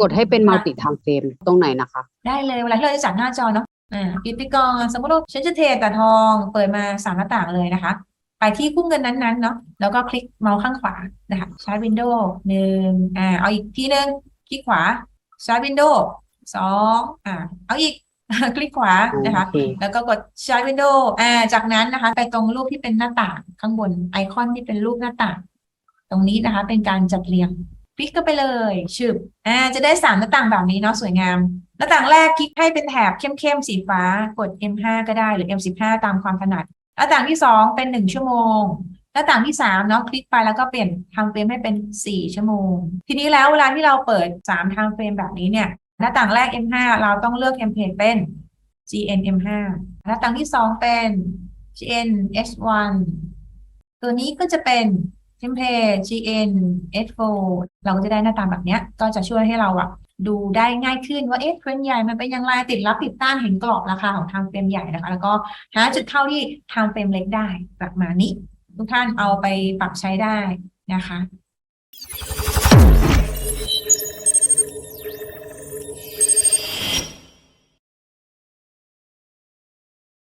กดให้เป็น multi time frame ตรงไหนนะคะ ได้เลยเวลาที่เราจะจัดหน้าจอเนาะอ่าปิดไปก่อนสมมติว่าฉันจะเทรดแต่ทองเปิดมาสามหน้าต่างเลยนะคะ ไปที่คู่เงินนั้นๆเนาะแล้วก็คลิกเมาส์ข้างขวานะคะใช้วินโดว์หนึ่งอ่าเอาอีกทีหนึ่งคลิกขวาใช้วินโดว์สองอ่าเอาอีกคลิกขวานะคะโอเคแล้วก็กดใช้วินโดว์อ่า จากนั้นนะคะ ไปตรงรูปที่เป็นหน้าต่างข้างบนไอคอนที่เป็นรูปหน้าต่าง ตรงนี้นะคะ เป็นการจัดเรียงค ลิกก็ไปเลยชึบอ่าจะได้สามหน้าต่างแบบนี้เนาะสวยงาม หน้าต่างแรกคลิกให้เป็นแถบเข้มๆสีฟ้ากด M5 ก็ได้หรือ M15 ตามความถนัด หน้าต่างที่สองเป็นหนึ่งชั่วโมงหน้าต่างที่สามเนาะคลิกไปแล้วก็เปลี่ยนทม์เฟรมให้เป็นสี่ชั่วโมง ทีนี้แล้วเวลาที่เราเปิดสามทม์เฟรมแบบนี้เนี่ย หน้าต่างแรก M5 เราต้องเลือกเทมเพลตเป็น GN M5 หน้าต่างที่สองเป็น GN S1 ตัวนี้ก็จะเป็น เทมเพลต GN S4 เราก็จะได้หน้าตาแบบเนี้ย ก็จะช่วยให้เราอะดูได้ง่ายขึ้นว่าเอ๊ะเทรนใหญ่มันเป็นอยังไงติดรับติดต้านเห็นกรอบราคาของทางเฟรมใหญ่นะคะ แล้วก็หาจุดเข้าที่ทางเฟรมเล็กได้ประมาณนี้ ทุกท่านเอาไปปรับใช้ได้นะคะ